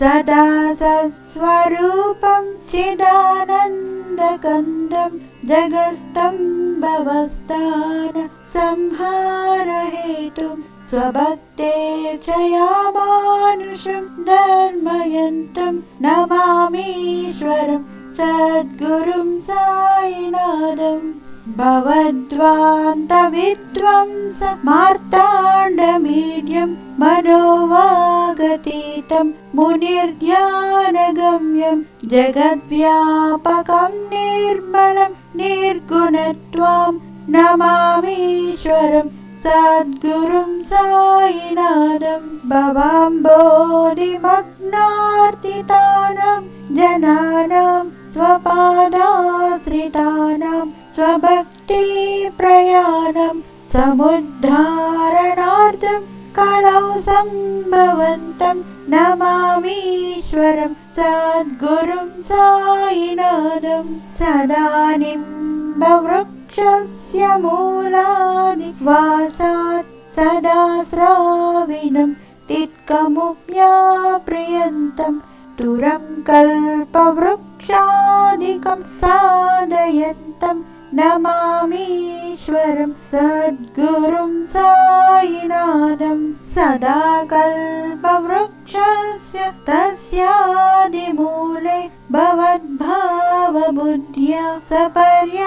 सदा सत्स्वरूपं चिदानन्दकन्दं जगस्तम्भवस्थान संहारहेतुं स्वभक्ते च यामानुषं धर्मयन्तं नमामीश्वरं सद्गुरुं सायिनादम् भवद्वान्तविद्वंस मार्ताण्डमीड्यं मनोवागतीतं मुनिर्ध्यानगम्यं जगद्व्यापकं निर्मलं निर्गुणत्वां नमामीश्वरं सद्गुरुं सायिनादं भवाम्बोधिमग्नार्तितानां जनानां स्वपादाश्रितानां स्वभक्तिप्रयाणं समुद्धारणार्थं कलौ सम्भवन्तं नमामीश्वरं सद्गुरुं सायिनादं सदा निम्बवृक्षस्य मूलादिवासात् सदा श्राविणं तित्कमुप्याप्रियन्तं तुरं कल्पवृक्षादिकं साधयन्तम् नमामीश्वरं सद्गुरुं सदा कल्पवृक्षस्य तस्यादिमूले भवद्भावबुद्ध्या सपर्यादिसेवां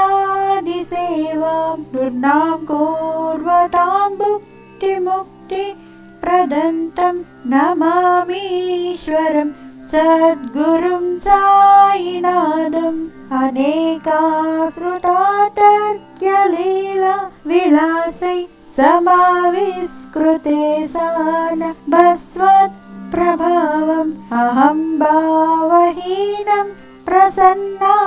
नृणां कुर्वतां भुक्तिमुक्तिप्रदन्तं नमामीश्वरं सद्गुरुं सायिनादम् अनेकाश्रुता तर्क्यलीला विलासै समाविष्कृते सान भस्वत्प्रभावम् अहं भावहीनं प्रसन्नात्मभावं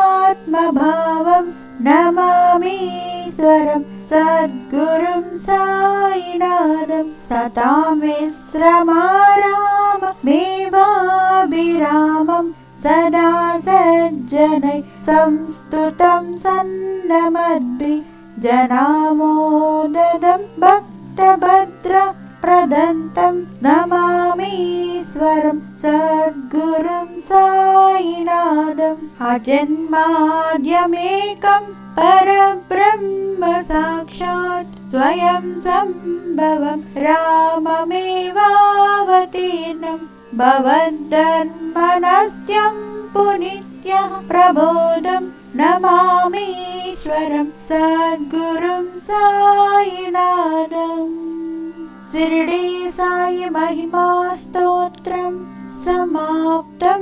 नमामीश्वरं सद्गुरुं सायिनादं सतां विश्रमाराम मे वाभिरामम् सदा सज्जनै संस्तुतं सन्नमद्भि जनामोददं भक्तभद्रप्रदन्तं नमामीश्वरं सद्गुरुं सायिनादम् अजन्माद्यमेकं परब्रह्म साक्षात् स्वयं सम्भवं राममेवावतीर्णम् भवद्धन्मनस्त्यं पुनित्यः प्रबोधं नमामीश्वरं सद्गुरुं सायिनादम् शिरडी सायि महिमा स्तोत्रं समाप्तम्